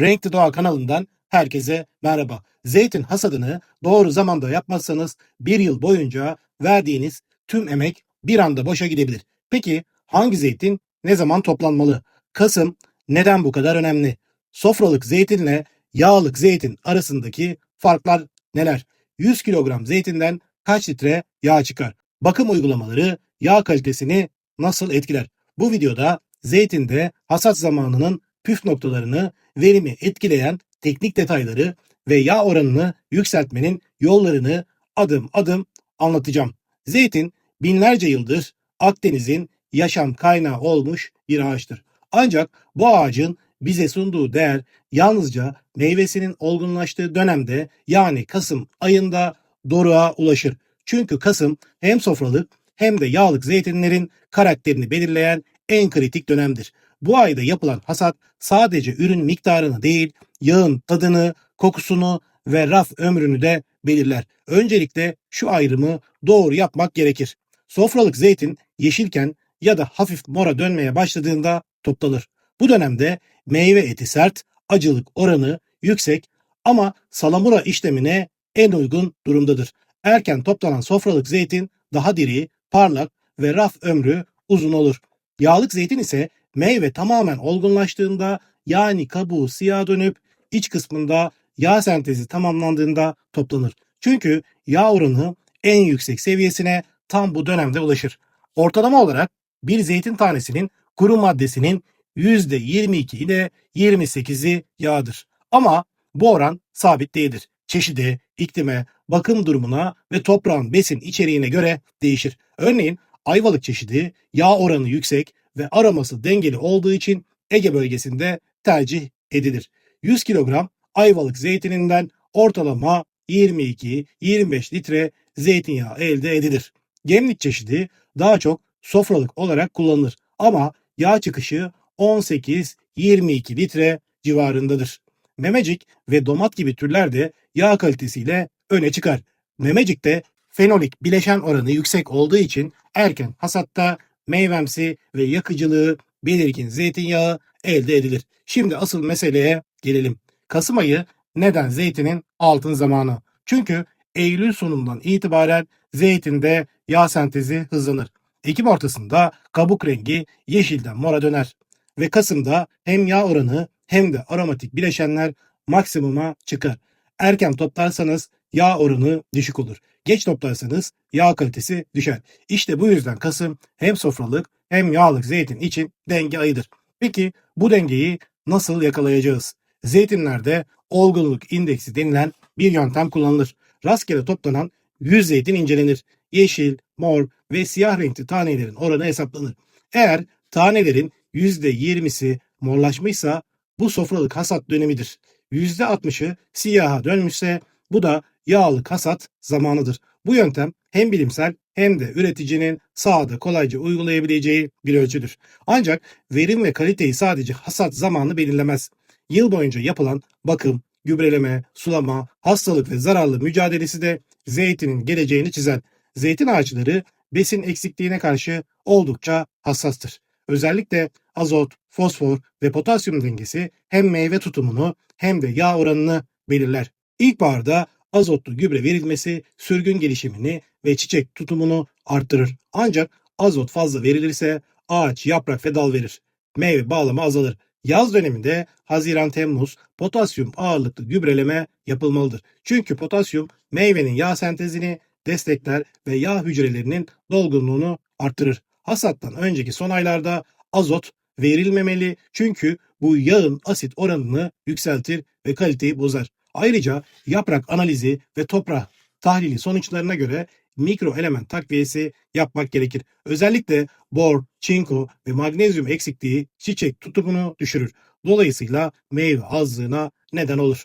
Renkli Doğa kanalından herkese merhaba. Zeytin hasadını doğru zamanda yapmazsanız bir yıl boyunca verdiğiniz tüm emek bir anda boşa gidebilir. Peki hangi zeytin ne zaman toplanmalı? Kasım neden bu kadar önemli? Sofralık zeytinle yağlık zeytin arasındaki farklar neler? 100 kilogram zeytinden kaç litre yağ çıkar? Bakım uygulamaları yağ kalitesini nasıl etkiler? Bu videoda zeytinde hasat zamanının püf noktalarını, verimi etkileyen teknik detayları ve yağ oranını yükseltmenin yollarını adım adım anlatacağım. Zeytin binlerce yıldır Akdeniz'in yaşam kaynağı olmuş bir ağaçtır. Ancak bu ağacın bize sunduğu değer yalnızca meyvesinin olgunlaştığı dönemde yani Kasım ayında doruğa ulaşır. Çünkü Kasım hem sofralık hem de yağlık zeytinlerin karakterini belirleyen en kritik dönemdir. Bu ayda yapılan hasat sadece ürün miktarını değil, yağın tadını, kokusunu ve raf ömrünü de belirler. Öncelikle şu ayrımı doğru yapmak gerekir. Sofralık zeytin yeşilken ya da hafif mora dönmeye başladığında toplanır. Bu dönemde meyve eti sert, acılık oranı yüksek ama salamura işlemine en uygun durumdadır. Erken toplanan sofralık zeytin daha diri, parlak ve raf ömrü uzun olur. Yağlık zeytin ise meyve tamamen olgunlaştığında yani kabuğu siyah dönüp iç kısmında yağ sentezi tamamlandığında toplanır. Çünkü yağ oranı en yüksek seviyesine tam bu dönemde ulaşır. Ortalama olarak bir zeytin tanesinin kuru maddesinin %22 ile 28'i yağdır. Ama bu oran sabit değildir. Çeşidi, iklime, bakım durumuna ve toprağın besin içeriğine göre değişir. Örneğin ayvalık çeşidi yağ oranı yüksek ve aroması dengeli olduğu için Ege bölgesinde tercih edilir. 100 kilogram ayvalık zeytininden ortalama 22-25 litre zeytinyağı elde edilir. Gemlik çeşidi daha çok sofralık olarak kullanılır ama yağ çıkışı 18-22 litre civarındadır. Memecik ve domat gibi türler de yağ kalitesiyle öne çıkar. Memecikte fenolik bileşen oranı yüksek olduğu için erken hasatta meyvemsi ve yakıcılığı belirgin zeytinyağı elde edilir. Şimdi asıl meseleye gelelim. Kasım ayı neden zeytinin altın zamanı? Çünkü Eylül sonundan itibaren zeytinde yağ sentezi hızlanır. Ekim ortasında kabuk rengi yeşilden mora döner. Ve Kasım'da hem yağ oranı hem de aromatik bileşenler maksimuma çıkar. Erken toplarsanız yağ oranı düşük olur. Geç toplarsanız yağ kalitesi düşer. İşte bu yüzden Kasım hem sofralık hem yağlık zeytin için denge ayıdır. Peki bu dengeyi nasıl yakalayacağız? Zeytinlerde olgunluk indeksi denilen bir yöntem kullanılır. Rastgele toplanan 100 zeytin incelenir. Yeşil, mor ve siyah renkli tanelerin oranı hesaplanır. Eğer tanelerin %20'si morlaşmışsa bu sofralık hasat dönemidir. %60'ı siyaha dönmüşse bu da yağlık hasat zamanıdır. Bu yöntem hem bilimsel hem de üreticinin sahada kolayca uygulayabileceği bir ölçüdür. Ancak verim ve kaliteyi sadece hasat zamanı belirlemez. Yıl boyunca yapılan bakım, gübreleme, sulama, hastalık ve zararlı mücadelesi de zeytinin geleceğini çizer. Zeytin ağaçları besin eksikliğine karşı oldukça hassastır. Özellikle azot, fosfor ve potasyum dengesi hem meyve tutumunu hem de yağ oranını belirler. İlkbaharda azotlu gübre verilmesi sürgün gelişimini ve çiçek tutumunu arttırır. Ancak azot fazla verilirse ağaç yaprak ve dal verir. Meyve bağlama azalır. Yaz döneminde Haziran-Temmuz potasyum ağırlıklı gübreleme yapılmalıdır. Çünkü potasyum meyvenin yağ sentezini destekler ve yağ hücrelerinin dolgunluğunu arttırır. Hasattan önceki son aylarda azot verilmemeli çünkü bu yağın asit oranını yükseltir ve kaliteyi bozar. Ayrıca yaprak analizi ve toprak tahlili sonuçlarına göre mikro element takviyesi yapmak gerekir. Özellikle bor, çinko ve magnezyum eksikliği çiçek tutumunu düşürür. Dolayısıyla meyve azlığına neden olur.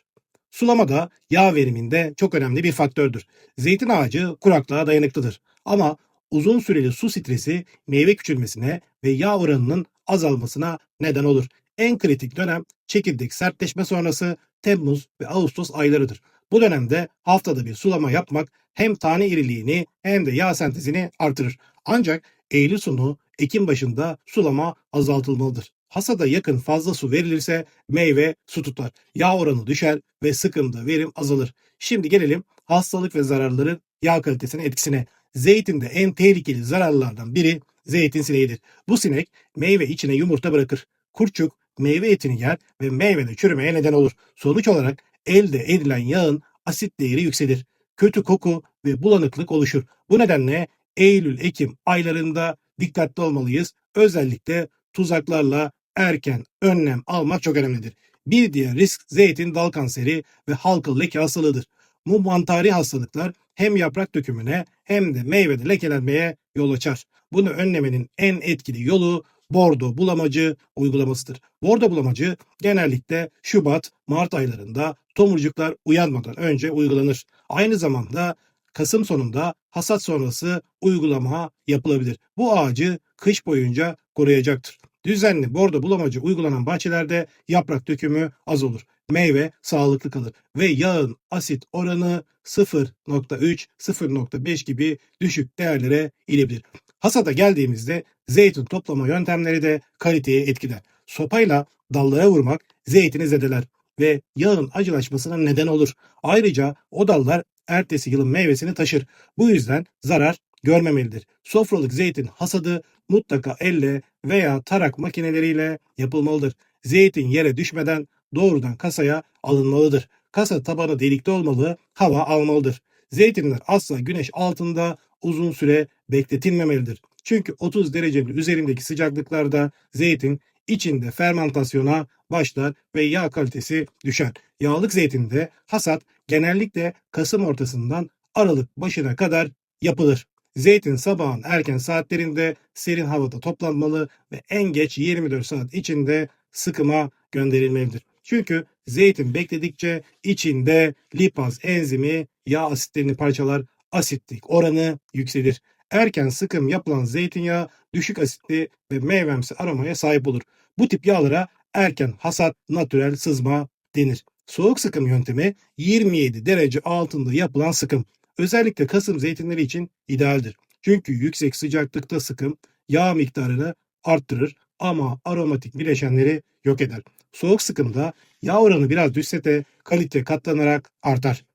Sulama da yağ veriminde çok önemli bir faktördür. Zeytin ağacı kuraklığa dayanıklıdır. Ama uzun süreli su stresi meyve küçülmesine ve yağ oranının azalmasına neden olur. En kritik dönem çekirdek sertleşme sonrası Temmuz ve Ağustos aylarıdır. Bu dönemde haftada bir sulama yapmak hem tane iriliğini hem de yağ sentezini artırır. Ancak Eylül sonu Ekim başında sulama azaltılmalıdır. Hasada yakın fazla su verilirse meyve su tutar. Yağ oranı düşer ve sıkımda verim azalır. Şimdi gelelim hastalık ve zararların yağ kalitesine etkisine. Zeytinde en tehlikeli zararlardan biri zeytin sineğidir. Bu sinek meyve içine yumurta bırakır. Kurtçuk meyve etini yer ve meyvede çürümeye neden olur. Sonuç olarak elde edilen yağın asit değeri yükselir. Kötü koku ve bulanıklık oluşur. Bu nedenle Eylül-Ekim aylarında dikkatli olmalıyız. Özellikle tuzaklarla erken önlem almak çok önemlidir. Bir diğer risk zeytin dal kanseri ve halkalı leke hastalığıdır. Bu mantari hastalıklar hem yaprak dökümüne hem de meyvede lekelenmeye yol açar. Bunu önlemenin en etkili yolu bordo bulamacı uygulamasıdır. Bordo bulamacı genellikle Şubat, Mart aylarında tomurcuklar uyanmadan önce uygulanır. Aynı zamanda Kasım sonunda hasat sonrası uygulama yapılabilir. Bu ağacı kış boyunca koruyacaktır. Düzenli bordo bulamacı uygulanan bahçelerde yaprak dökümü az olur. Meyve sağlıklı kalır ve yağın asit oranı 0.3-0.5 gibi düşük değerlere inebilir. Hasata geldiğimizde zeytin toplama yöntemleri de kaliteyi etkiler. Sopayla dallara vurmak zeytini zedeler ve yağın acılaşmasına neden olur. Ayrıca o dallar ertesi yılın meyvesini taşır. Bu yüzden zarar görmemelidir. Sofralık zeytin hasadı mutlaka elle veya tarak makineleriyle yapılmalıdır. Zeytin yere düşmeden doğrudan kasaya alınmalıdır. Kasa tabanı delikli olmalı, hava almalıdır. Zeytinler asla güneş altında uzun süre bekletilmemelidir. Çünkü 30 derecenin üzerindeki sıcaklıklarda zeytin içinde fermentasyona başlar ve yağ kalitesi düşer. Yağlık zeytinde hasat genellikle Kasım ortasından Aralık başına kadar yapılır. Zeytin sabahın erken saatlerinde serin havada toplanmalı ve en geç 24 saat içinde sıkıma gönderilmelidir. Çünkü zeytin bekledikçe içinde lipaz enzimi yağ asitlerini parçalar, asitlik oranı yükselir. Erken sıkım yapılan zeytinyağı düşük asitli ve meyvemsi aromaya sahip olur. Bu tip yağlara erken hasat natürel sızma denir. Soğuk sıkım yöntemi 27 derece altında yapılan sıkım. Özellikle Kasım zeytinleri için idealdir. Çünkü yüksek sıcaklıkta sıkım yağ miktarını arttırır ama aromatik bileşenleri yok eder. Soğuk sıkımda yağ oranı biraz düşse de kalite katlanarak artar.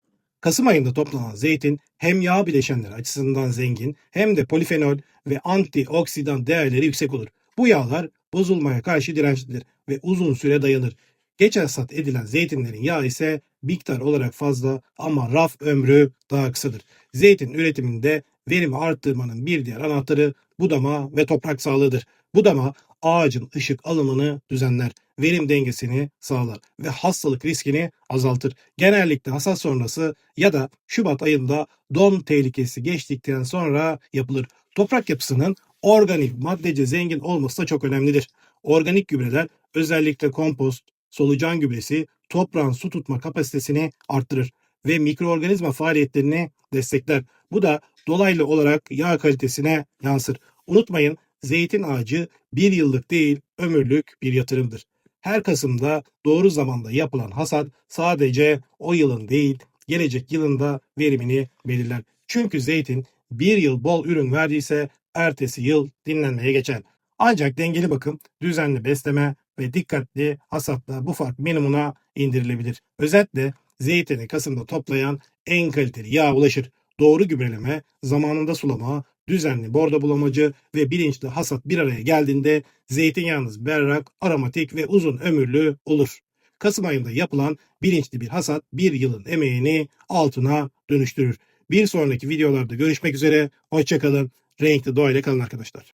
Kasım ayında toplanan zeytin hem yağ bileşenleri açısından zengin hem de polifenol ve antioksidan değerleri yüksek olur. Bu yağlar bozulmaya karşı dirençlidir ve uzun süre dayanır. Geç hasat edilen zeytinlerin yağı ise miktar olarak fazla ama raf ömrü daha kısadır. Zeytin üretiminde verimi arttırmanın bir diğer anahtarı budama ve toprak sağlığıdır. Budama ağacın ışık alımını düzenler, verim dengesini sağlar ve hastalık riskini azaltır. Genellikle hasat sonrası ya da Şubat ayında don tehlikesi geçtikten sonra yapılır. Toprak yapısının organik maddece zengin olması da çok önemlidir. Organik gübreler özellikle kompost, solucan gübresi toprağın su tutma kapasitesini arttırır ve mikroorganizma faaliyetlerini destekler. Bu da dolaylı olarak yağ kalitesine yansır. Unutmayın zeytin ağacı bir yıllık değil ömürlük bir yatırımdır. Her Kasım'da doğru zamanda yapılan hasat sadece o yılın değil gelecek yılında verimini belirler. Çünkü zeytin bir yıl bol ürün verdiyse ertesi yıl dinlenmeye geçer. Ancak dengeli bakım, düzenli besleme ve dikkatli hasatla bu fark minimuma indirilebilir. Özetle zeytini Kasım'da toplayan en kaliteli yağ ulaşır. Doğru gübreleme, zamanında sulama, düzenli bordo bulamacı ve bilinçli hasat bir araya geldiğinde zeytinyağınız berrak, aromatik ve uzun ömürlü olur. Kasım ayında yapılan bilinçli bir hasat bir yılın emeğini altına dönüştürür. Bir sonraki videolarda görüşmek üzere. Hoşçakalın. Renkli doğayla kalın arkadaşlar.